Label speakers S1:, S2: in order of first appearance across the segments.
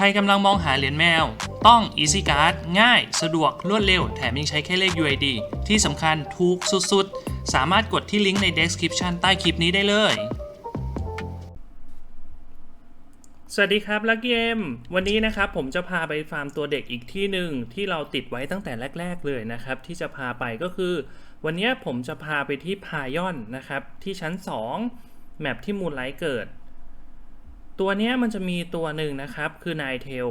S1: ใครกำลังมองหาเหรียญแมว ต้อง Easy Card ง่าย สะดวกรวดเร็ว แถมยังใช้แค่เลข UID ที่สำคัญถูกสุดๆ สามารถกดที่ลิงก์ใน description ใต้คลิปนี้ได้เลย สวัสดีครับลักเกม วันนี้นะครับผมจะพาไปฟาร์มตัวเด็กอีกที่หนึ่งที่เราติดไว้ตั้งแต่แรก ๆ เลยนะครับ ที่จะพาไปก็คือ วันนี้ผมจะพาไปที่พายอนนะครับ ที่ชั้น 2 แมปที่มูลไลท์เกิด ตัวนี้มันจะมีตัวหนึ่งนะครับคือนายเทล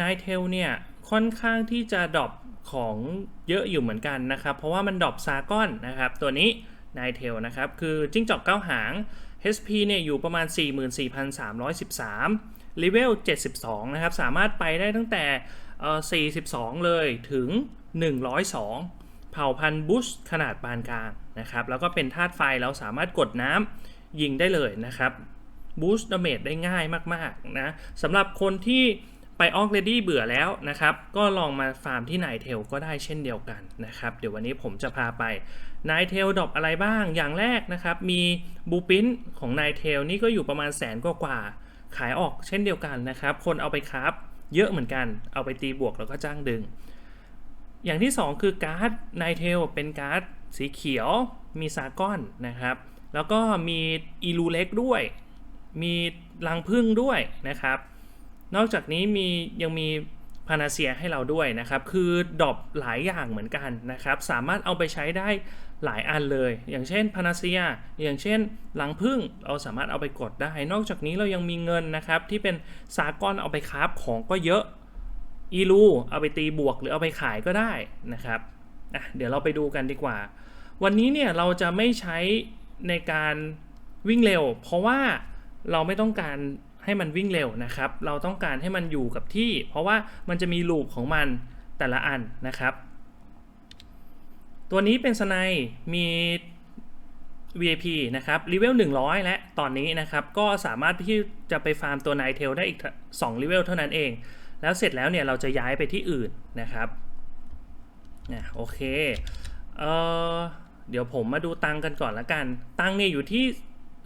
S1: นายเทลเนี่ยค่อนข้างที่จะดรอปของเยอะอยู่เหมือนกันนะครับ เพราะว่ามันดรอปซากอนนะครับ ตัวนี้นายเทลนะครับ คือจิ้งจอกเก้าหาง HP เนี่ยอยู่ประมาณ 44,313เลเวล72 นะครับ สามารถไปได้ตั้งแต่เอ่อ42 เลยถึง 102 เผ่าพันธุ์บุชขนาดปานกลางนะครับ แล้วก็เป็นธาตุไฟเราสามารถกดน้ำยิงได้เลยนะครับ บูสต์ดาเมจได้ง่ายมากๆนะสำหรับคนที่ไปออกเรดี้เบื่อแล้วนะครับ ก็ลองมาฟาร์มที่ไนเทลก็ได้เช่นเดียวกันนะครับ เดี๋ยววันนี้ผมจะพาไปไนเทลดอปอะไรบ้าง อย่างแรกนะครับ มีบูปินของไนเทลนี่ก็อยู่ประมาณแสนกว่าๆขายออกเช่นเดียวกันนะครับ คนเอาไปคราฟเยอะเหมือนกัน เอาไปตีบวกแล้วก็จ้างดึง อย่างที่ 2 คือการ์ดไนเทลเป็นการ์ดสีเขียว มีซากอนนะครับ แล้วก็มีอีลูเล็กด้วย มีรังพึ่งด้วยนะครับ นอกจากนี้มียังมีพานาเซียให้เราด้วยนะครับ คือดอปหลายอย่างเหมือนกันนะครับ สามารถเอาไปใช้ได้หลายอันเลย อย่างเช่นพานาเซีย อย่างเช่นรังพึ่งเราสามารถเอาไปกดได้ นอกจากนี้เรายังมีเงินนะครับ ที่เป็นซากอนเอาไปคราฟของก็เยอะอีลูเอาไปตีบวกหรือเอาไปขายก็ได้นะครับอะเดี๋ยวเราไปดูกันดีกว่า วันนี้เนี่ยเราจะไม่ใช้ในการวิ่งเร็ว เพราะว่า เราไม่ต้องการให้มันวิ่งเร็วนะครับ เราต้องการให้มันอยู่กับที่ เพราะว่ามันจะมีลูปของมันแต่ละอันนะครับ ตัวนี้เป็นสไนมี VIP นะครับเลเวล100 และตอนนี้นะครับ ก็สามารถที่จะไปฟาร์มตัวนายเทลได้อีก2เลเวลเท่านั้นเอง แล้วเสร็จแล้วเนี่ยเราจะย้ายไปที่อื่นนะครับอะโอเคเออเดี๋ยวผมมาดูตังกันก่อนละกัน ตังเนี่ยอยู่ที่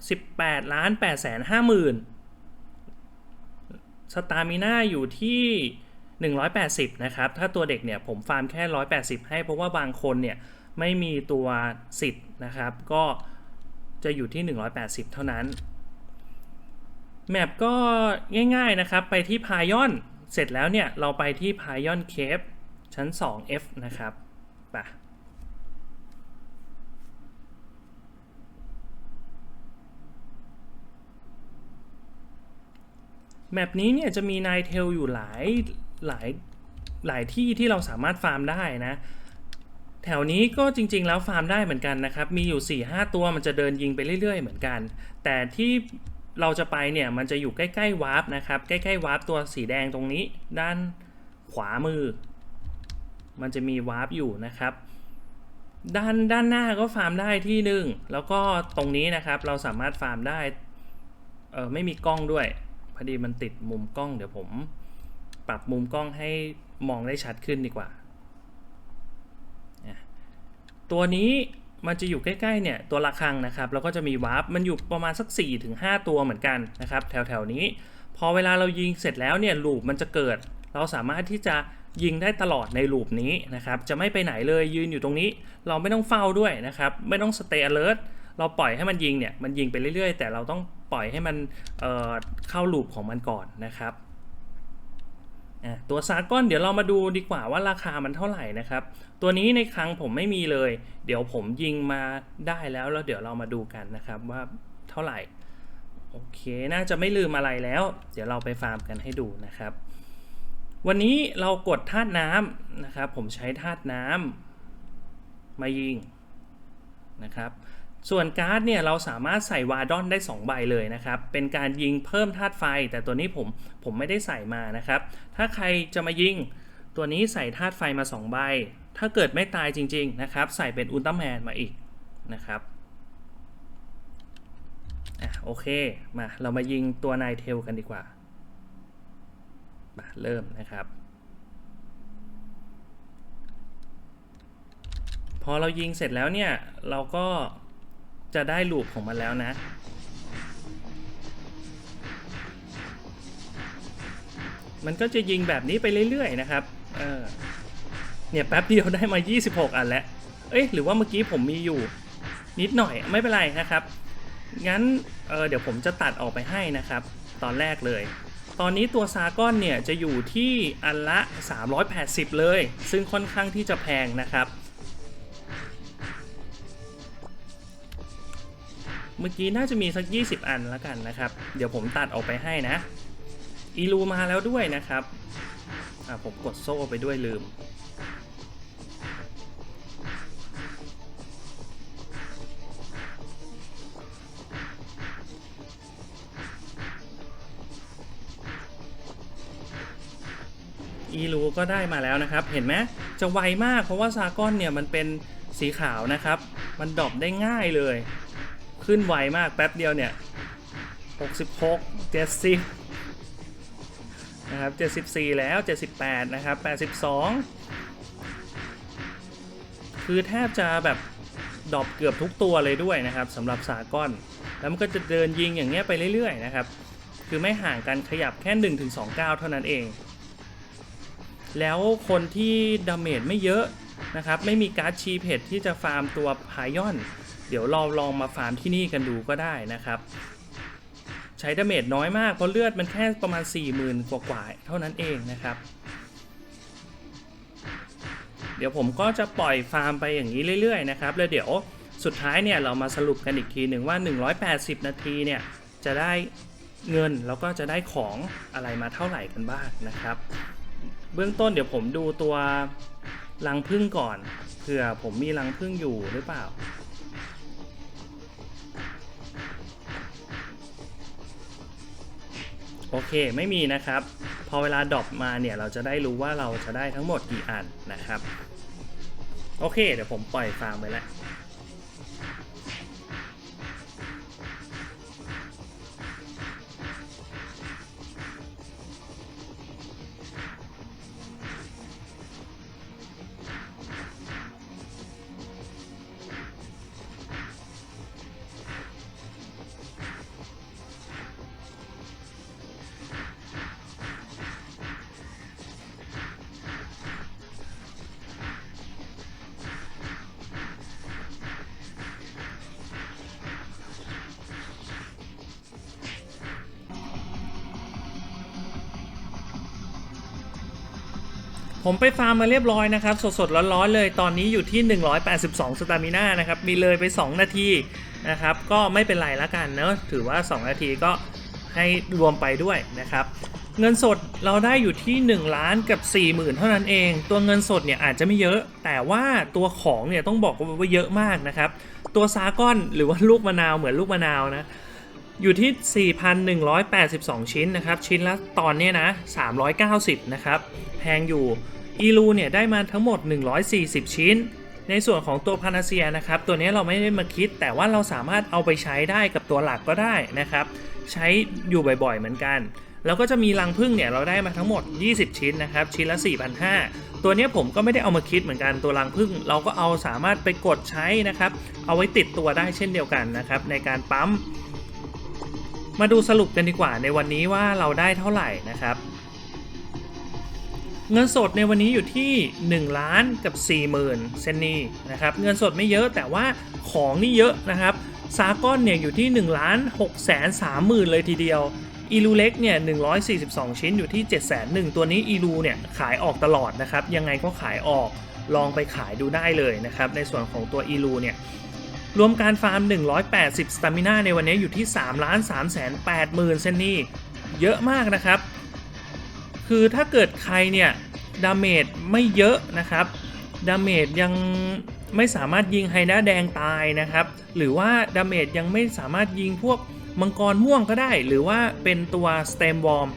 S1: 18ล้าน8แสน5หมื่นสตามิน่าอยู่ที่ 180 นะครับ ถ้าตัวเด็กเนี่ยผมฟาร์มแค่ 180 ให้เพราะว่าบางคนเนี่ยไม่มีตัวสิทธิ์นะครับ ก็จะอยู่ที่ 180 เท่านั้น แมปก็ง่ายๆนะครับ ไปที่พายอนเสร็จแล้วเนี่ย เราไปที่พายอนเคฟชั้น 2F นะครับไป แมปนี้เนี่ยจะมีนายเทลอยู่หลายหลายหลายที่ที่เราสามารถฟาร์มได้นะ แถวนี้ก็จริง ๆ แล้วฟาร์มได้เหมือนกันนะครับ มีอยู่ 4-5 ตัวมันจะเดินยิงไปเรื่อยๆ เหมือนกัน แต่ที่เราจะไปเนี่ยมันจะอยู่ใกล้ๆวาร์ปนะครับ ใกล้ๆวาร์ปตัวสีแดงตรงนี้ ด้านขวามือ มันจะมีวาร์ปอยู่นะครับ ด้านด้านหน้าก็ฟาร์มได้ที่หนึ่งแล้วก็ตรงนี้นะครับเราสามารถฟาร์มได้เออไม่มีกล้องด้วย พอดีมันติดมุมกล้องเดี๋ยวผมปรับมุมกล้องให้มองได้ชัดขึ้นดีกว่า ตัวนี้มันจะอยู่ใกล้ๆเนี่ยตัวระฆังนะครับแล้วก็จะมีวาร์ปมันอยู่ประมาณสัก 4-5 ตัวเหมือนกันนะครับ แถวๆนี้ พอเวลาเรายิงเสร็จแล้วเนี่ยลูปมันจะเกิด เราสามารถที่จะยิงได้ตลอดในลูปนี้นะครับ จะไม่ไปไหนเลยยืนอยู่ตรงนี้ เราไม่ต้องเฝ้าด้วยนะครับ ไม่ต้อง stay alert เราปล่อยให้มันยิงเนี่ยมันยิงไปเรื่อยๆ แต่เราต้อง ปล่อยให้มันเเข้าลูปของมันก่อนนะครับตัวซากอนเดี๋ยวเรามาดูดีกว่าว่าราคามันเท่าไหร่นะครับ ตัวนี้ในครั้งผมไม่มีเลย เดี๋ยวผมยิงมาได้แล้วแล้วเดี๋ยวเรามาดูกันนะครับว่าเท่าไหร่โอเคน่าจะไม่ลืมอะไรแล้ว เดี๋ยวเราไปฟาร์มกันให้ดูนะครับ วันนี้เรากดธาตุน้ำนะครับ ผมใช้ธาตุน้ำมายิงนะครับ ส่วนการ์ดเนี่ยเราสามารถใส่วาดอนได้ 2 ใบเลยนะครับ เป็นการยิงเพิ่มธาตุไฟ แต่ตัวนี้ผมผมไม่ได้ใส่มานะครับ ถ้าใครจะมายิงตัวนี้ใส่ธาตุไฟมา 2 ใบ ถ้าเกิดไม่ตายจริง ๆ นะครับ ใส่เป็นอุลตร้าแมนมาอีกนะครับอะโอเคมาเรามายิงตัวนายเทลกันดีกว่ามาเริ่มนะครับ พอเรายิงเสร็จแล้วเนี่ยเราก็ จะได้ลูปของมันแล้วนะ มันก็จะยิงแบบนี้ไปเรื่อยๆนะครับ เออ เนี่ยแป๊บเดียวได้มา 26 อันแล้ว เอ้ยหรือว่าเมื่อกี้ผมมีอยู่นิดหน่อยไม่เป็นไรนะครับ งั้นเเดี๋ยวผมจะตัดออกไปให้นะครับ ตอนแรกเลย ตอนนี้ตัวซาก้อนเนี่ยจะอยู่ที่อันละ 380 เลย ซึ่งค่อนข้างที่จะแพงนะครับ เมื่อกี้น่าจะมีสัก 20 อันแล้วกันนะครับ เดี๋ยวผมตัดออกไปให้นะ อีลูมาแล้วด้วยนะครับ อ่าผมกดโซ่ไปด้วยลืม อีลูก็ได้มาแล้วนะครับ เห็นไหมจะไวมากเพราะว่าซากอนเนี่ยมันเป็นสีขาวนะครับ มันดรอปได้ง่ายเลย ขึ้นไวมากแป๊บเดียวเนี่ย 66 70 นะครับ 74 แล้ว 78 นะครับ 82 คือแทบจะแบบดรอปเกือบทุกตัวเลยด้วยนะครับสำหรับสาก้อน แล้วมันก็จะเดินยิงอย่างเงี้ยไปเรื่อยๆนะครับ คือไม่ห่างกันขยับแค่ 1-2ก้าเท่านั้นเอง แล้วคนที่ดาเมจไม่เยอะนะครับ ไม่มีการ์ดชีเพจที่จะฟาร์มตัวพายอน เดี๋ยวเราลองมาฟาร์มที่นี่กันดูก็ได้นะครับ ใช้ดาเมจน้อยมากเพราะเลือดมันแค่ประมาณ 40,000 กว่าๆเท่านั้นเองนะครับ เดี๋ยวผมก็จะปล่อยฟาร์มไปอย่างนี้เรื่อยๆนะครับแล้วเดี๋ยวสุดท้ายเนี่ยเรามาสรุปกันอีกทีหนึ่งว่า 180 นาทีเนี่ยจะได้เงินแล้วก็จะได้ของอะไรมาเท่าไหร่กันบ้างนะครับ เบื้องต้นเดี๋ยวผมดูตัวรังพึ่งก่อนเผื่อผมมีรังพึ่งอยู่หรือเปล่า โอเคไม่มีนะครับ พอเวลาดรอปมาเนี่ยเราจะได้รู้ว่าเราจะได้ทั้งหมดกี่อันนะครับ โอเค เดี๋ยวผมปล่อยฟาร์มไปแล้ว ผมไปฟาร์มมาเรียบร้อยนะครับ สดๆร้อนๆเลยตอนนี้อยู่ที่ 182 สตามิน่านะครับ มีเลยไป 2 นาทีนะครับ ก็ไม่เป็นไรละกันเนอะถือว่า 2 นาทีก็ให้รวมไปด้วยนะครับ เงินสดเราได้อยู่ที่ 1 ล้านกับ 40,000 เท่านั้นเอง ตัวเงินสดเนี่ยอาจจะไม่เยอะ แต่ว่าตัวของเนี่ยต้องบอกว่าเยอะมากนะครับ ตัวซาก้อนหรือว่าลูกมะนาวเหมือนลูกมะนาวนะอยู่ที่ 4,182 ชิ้นนะครับ ชิ้นละตอนนี้ยนะ 390 นะครับ แพงอยู่ อีลูเนี่ยได้มาทั้งหมด 140 ชิ้น ในส่วนของตัวพานาเซียนะครับตัวนี้เราไม่ได้มาคิด แต่ว่าเราสามารถเอาไปใช้ได้กับตัวหลักก็ได้นะครับ ใช้อยู่บ่อยๆเหมือนกันแล้วก็จะมีรังพึ่งเนี่ยเราได้มาทั้งหมด 20 ชิ้นนะครับ ชิ้นละ 4,500 ตัวนี้ผมก็ไม่ได้เอามาคิดเหมือนกันตัวรังพึ่ง เราก็เอาสามารถไปกดใช้นะครับ เอาไว้ติดตัวได้เช่นเดียวกันนะครับ ในการปั๊ม มาดูสรุปกันดีกว่าในวันนี้ว่าเราได้เท่าไหร่นะครับ เงินสดในวันนี้อยู่ที่ 1 ล้านกับ 40,000 เซนนีนะครับเงินสดไม่เยอะแต่ว่าของนี่เยอะนะครับซากอนเนี่ยอยู่ที่ 1 ล้าน6แสน30,000เลยทีเดียวอีลูเล็กเนี่ย 142 ชิ้นอยู่ที่ 7 0 0 0 0ตัวนี้อีลูเนี่ยขายออกตลอดนะครับ ยังไงก็ขายออกลองไปขายดูได้เลยนะครับ ในส่วนของตัวอีลูเนี่ย รวมการฟาร์ม 180 สตามิน่าในวันนี้อยู่ที่3ล้าน3แสน8หมื่นเซนนี่ เยอะมากนะครับ คือถ้าเกิดใครเนี่ยดาเมจไม่เยอะนะครับดาเมจยังไม่สามารถยิงไฮด้าแดงตายนะครับ หรือว่าดาเมจยังไม่สามารถยิงพวกมังกรม่วงก็ได้ หรือว่าเป็นตัวสเตมวอร์ม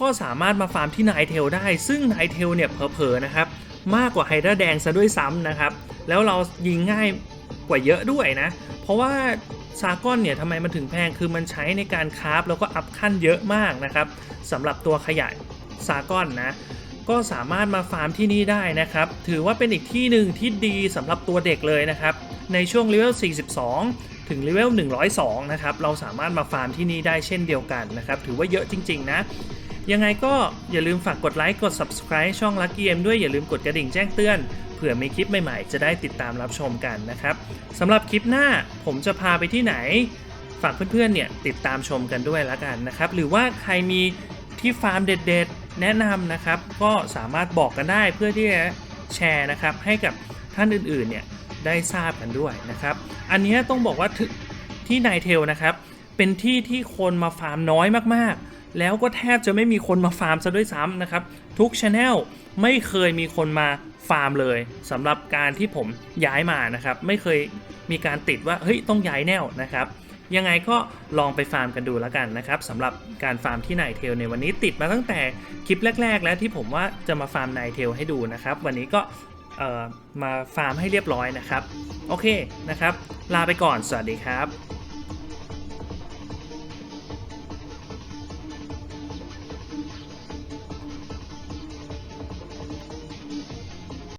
S1: ก็สามารถมาฟาร์มที่ไนเทลได้ ซึ่งไนเทลเนี่ยเผลอๆนะครับ มากกว่าไฮด้าแดงซะด้วยซ้ำนะครับ แล้วเรายิงง่ายกว่าเยอะด้วยนะ เพราะว่าซากอนเนี่ยทำไมมันถึงแพงคือมันใช้ในการคราฟแล้วก็อัพขั้นเยอะมากนะครับสำหรับตัวขยาย ซากอนนะก็สามารถมาฟาร์มที่นี่ได้นะครับ ถือว่าเป็นอีกที่หนึ่งที่ดีสำหรับตัวเด็กเลยนะครับ ในช่วงเลเวล 42 ถึงเลเวล 102 นะครับ เราสามารถมาฟาร์มที่นี่ได้เช่นเดียวกันนะครับ ถือว่าเยอะจริง ๆ นะ ยังไงก็อย่าลืมฝากกดไลค์ กด subscribe ช่อง Lucky M ด้วย อย่าลืมกดกระดิ่งแจ้งเตือน เผื่อมีคลิปใหม่ๆ จะได้ติดตามรับชมกันนะครับสำหรับคลิปหน้าผมจะพาไปที่ไหน ฝากเพื่อนๆ เนี่ยติดตามชมกันด้วยละกันนะครับ หรือว่าใครมีที่ฟาร์มเด็ดๆ แนะนำนะครับก็สามารถบอกกันได้เพื่อที่จะแชร์นะครับให้กับท่านอื่นๆเนี่ยได้ทราบกันด้วยนะครับ อันนี้ต้องบอกว่าที่ไนเทลนะครับเป็นที่ที่คนมาฟาร์มน้อยมากๆ แล้วก็แทบจะไม่มีคนมาฟาร์มซะด้วยซ้ำนะครับ ทุกช anel ไม่เคยมีคนมาฟาร์มเลยสำหรับการที่ผมย้ายมานะครับ ไม่เคยมีการติดว่าเฮ้ยต้องย้ายแนวนะครับ ยังไงก็ลองไปฟาร์มกันดูแล้วกันนะครับสำหรับการฟาร์มที่ไนเทลในวันนี้ติดมาตั้งแต่คลิปแรก ๆ แล้วที่ผมว่าจะมาฟาร์มไนเทลให้ดูนะครับ วันนี้ก็มาฟาร์มให้เรียบร้อยนะครับ โอเคนะครับ ลาไปก่อนสวัสดีครับ